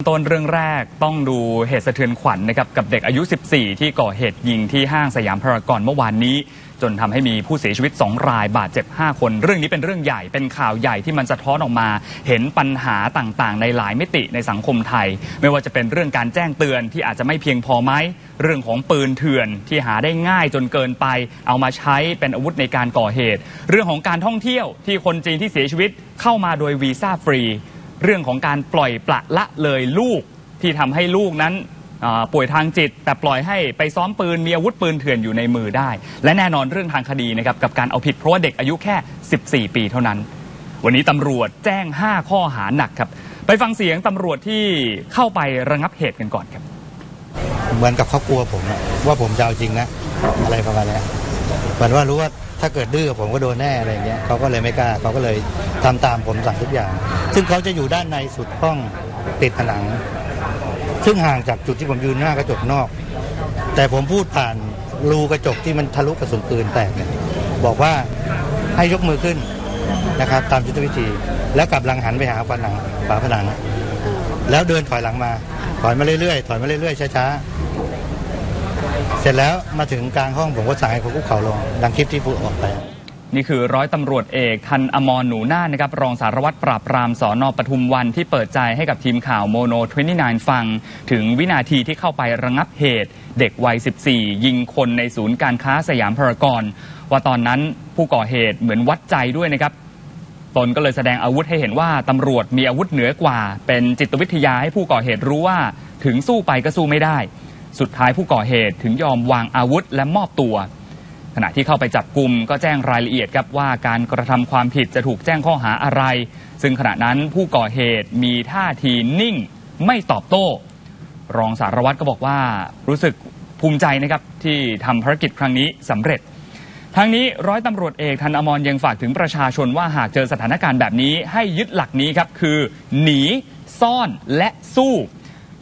ต้นเรื่องแรกต้องดูเหตุสะเทือนขวัญนะครับกับเด็กอายุ 14 ที่ก่อเหตุยิงที่ห้างสยามพารากอนเมื่อวานนี้ จนทำให้มีผู้เสียชีวิต 2 รายบาดเจ็บ 5 คน เรื่องนี้เป็นเรื่องใหญ่เป็นข่าวใหญ่ที่มันสะท้อนออกมา เห็นปัญหาต่างๆ ในหลายมิติในสังคมไทย ไม่ว่าจะเป็นเรื่องการแจ้งเตือนที่อาจจะไม่เพียงพอไหมเรื่องของปืนเถื่อนที่หาได้ง่ายจนเกินไป เอามาใช้เป็นอาวุธในการก่อเหตุ เรื่องของการท่องเที่ยวที่คนจีนที่เสียชีวิตเข้ามาโดยวีซ่าฟรี เรื่องของการปล่อยปละละเลยลูกที่ทำให้ลูกนั้นป่วยทางจิต แต่ปล่อยให้ไปซ้อมปืนมีอาวุธปืนเถื่อนอยู่ในมือได้ และแน่นอนเรื่องทางคดีนะครับกับการเอาผิดเพราะว่าเด็กอายุแค่ 14 ปีเท่านั้น วันนี้ตำรวจแจ้ง 5 ข้อหาหนักครับ ไปฟังเสียงตำรวจที่เข้าไประงับเหตุกันก่อนครับ เหมือนกับเขากลัวผมว่าผมจะเอาจริงนะอะไรประมาณนี้ เหมือนว่ารู้ว่าถ้าเกิดดื้อผมก็โดนแน่อะไรอย่างเงี้ยเขาก็เลยไม่กล้าเขาก็เลยทำตามผมสั่งทุกอย่าง ซึ่งเขาจะอยู่ด้านในสุดห้องติดผนัง ซึ่งห่างจากจุดที่ผมยืนหน้ากระจกนอก แต่ผมพูดผ่านรูกระจกที่มันทะลุกระสุนปืนแตกเนี่ยบอกว่าให้ยกมือขึ้นนะครับ ตามยุทธวิธี แล้วกลับหลังหันไปหาผนังฝาผนัง แล้วเดินถอยหลังมา ถอยมาเรื่อยๆถอยมาเรื่อยๆช้าๆ เสร็จแล้วมาถึงกลางห้องผมก็สั่งให้เขาคุกเข่าลงดังคลิปที่พูดออกไป นี่คือร้อยตำรวจเอกทันอมรหนูนานะครับรองสารวัตรปราบปรามสอนอปทุมวันที่เปิดใจให้กับทีมข่าวโมโน 29 ฟัง ถึงวินาทีที่เข้าไประงับเหตุ เด็กวัย 14 ยิงคนในศูนย์การค้าสยามพารากอนว่าตอนนั้นผู้ก่อเหตุเหมือนวัดใจด้วยนะครับตนก็เลยแสดงอาวุธให้เห็นว่าตำรวจมีอาวุธเหนือกว่า เป็นจิตวิทยาให้ผู้ก่อเหตุรู้ว่า ถึงสู้ไปก็สู้ไม่ได้ สุดท้ายผู้ก่อเหตุถึงยอมวางอาวุธและมอบตัว ขณะที่เข้าไปจับกลุ่มก็แจ้งรายละเอียดครับว่าการกระทำความผิดจะถูกแจ้งข้อหาอะไร ซึ่งขณะนั้นผู้ก่อเหตุมีท่าทีนิ่งไม่ตอบโต้ รองสารวัตรก็บอกว่ารู้สึกภูมิใจนะครับที่ทำภารกิจครั้งนี้สำเร็จทั้งนี้ร้อยตำรวจเอกธนอมรยังฝากถึงประชาชนว่าหากเจอสถานการณ์แบบนี้ให้ยึดหลักนี้ครับคือ หนี ซ่อนและสู้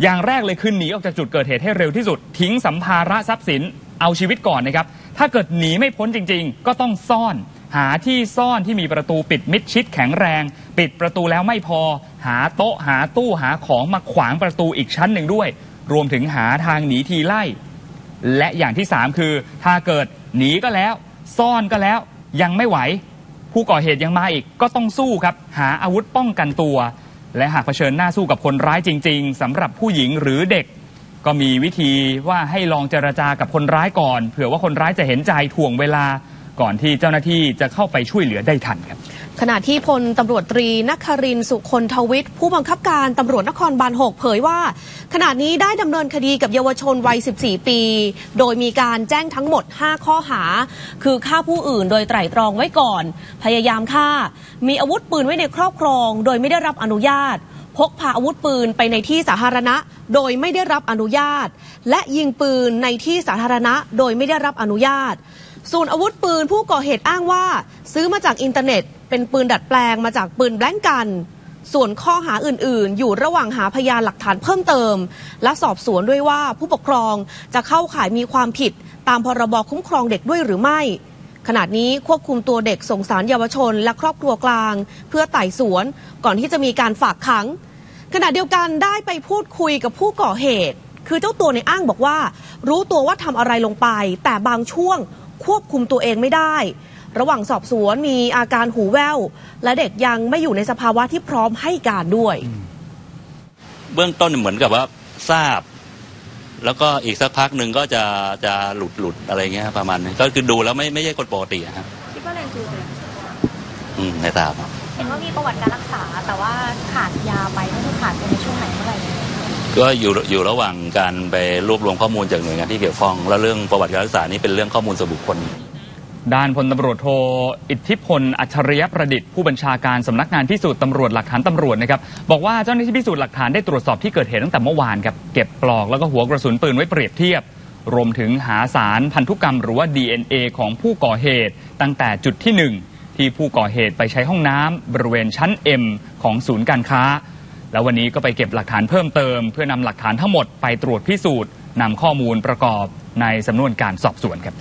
อย่างแรกเลยคือหนีออกจากจุดเกิดเหตุให้เร็วที่สุด ทิ้งสัมภาระทรัพย์สินเอาชีวิตก่อนนะครับ ถ้าเกิดหนีไม่พ้นจริง ๆ ก็ต้องซ่อน หาที่ซ่อนที่มีประตูปิดมิดชิดแข็งแรง ปิดประตูแล้วไม่พอ หาโต๊ะหาตู้หาของมาขวางประตูอีกชั้นหนึ่งด้วย รวมถึงหาทางหนีทีไล่ และอย่างที่ 3 คือ ถ้าเกิดหนีก็แล้ว ซ่อนก็แล้วยังไม่ไหว ผู้ก่อเหตุยังมาอีกก็ต้องสู้ครับ หาอาวุธป้องกันตัว และหากเผชิญหน้าสู้กับคนร้ายจริง ๆสำหรับผู้หญิงหรือเด็ก ก็มีวิธีว่าให้ลองเจรจากับคนร้ายก่อน เผื่อว่าคนร้ายจะเห็นใจถ่วงเวลา ก่อนที่เจ้าหน้าที่จะเข้าไปช่วยเหลือได้ทันครับ ขณะที่พลตำรวจตรีนครินสุคนทวิทย์ผู้บังคับการตำรวจนครบาล6เผยว่า ขณะนี้ได้ดำเนินคดีกับเยาวชนวัย 14 ปี โดยมีการแจ้งทั้งหมด 5 ข้อหา คือฆ่าผู้อื่นโดยไตร่ตรองไว้ก่อน พยายามฆ่า มีอาวุธปืนไว้ในครอบครอง โดยไม่ได้รับอนุญาตพกพาอาวุธปืนไปในที่สาธารณะ โดยไม่ได้รับอนุญาต และยิงปืนในที่สาธารณะ โดยไม่ได้รับอนุญาต ส่วนอาวุธปืนผู้ก่อเหตุอ้างว่า ซื้อมาจากอินเทอร์เน็ต เป็นปืนดัดแปลงมาจากปืนแบล็งกัน ส่วนข้อหาอื่น ๆ อยู่ระหว่างหาพยานหลักฐานเพิ่มเติม และสอบสวนด้วยว่าผู้ปกครองจะเข้าข่ายมีความผิด ตามพรบคุ้มครองเด็กด้วยหรือไม่ขณะนี้ควบคุมตัวเด็กส่งสารเยาวชน และครอบครัวกลาง เพื่อไต่สวนก่อนที่จะมีการฝากขัง ขณะเดียวกันได้ไปพูดคุยกับผู้ก่อเหตุ คือเจ้าตัวในอ้างบอกว่า รู้ตัวว่าทำอะไรลงไป แต่บางช่วง ควบคุมตัวเองไม่ได้ ระหว่างสอบสวนมีอาการหูแว่ว และเด็กยังไม่อยู่ในสภาวะที่พร้อมให้การด้วย เบื้องต้นเหมือนกับว่าทราบ แล้วก็อีกสักพักหนึ่งก็จะจะหลุดหลุดอะไรเงี้ยประมาณนี้ก็คือดูแล้วไม่ไม่ใช่คนปกติอะฮะคิดว่าแรงจูงใจอืมไม่ทราบเห็นว่ามีประวัติการรักษาแต่ว่าขาดยาไปก็คือขาดไป ก็อยู่อยู่ระหว่างการไปรวบรวมข้อมูลจากหน่วยงานที่เกี่ยวข้อง แล้วเรื่องประวัติการรักษานี่เป็นเรื่องข้อมูลส่วนบุคคล ด้านพลตำรวจโทอิทธิพล อัจฉริยประดิษฐ์ผู้บัญชาการสำนักงานพิสูจน์ตำรวจหลักฐานตำรวจนะครับบอกว่าเจ้าหน้าที่พิสูจน์หลักฐานได้ตรวจสอบที่เกิดเหตุตั้งแต่เมื่อวานครับเก็บปลอกแล้วก็หัวกระสุนปืนไว้เปรียบเทียบ รวมถึงหาสารพันธุกรรมหรือว่า DNA ของผู้ก่อเหตุ ตั้งแต่จุดที่หนึ่งที่ผู้ก่อเหตุไปใช้ห้องน้ำบริเวณชั้น M ของศูนย์การค้า แล้ววันนี้ก็ไปเก็บหลักฐานเพิ่มเติม เพื่อนำหลักฐานทั้งหมดไปตรวจพิสูจน์นำข้อมูลประกอบในสำนวนการสอบสวนครับ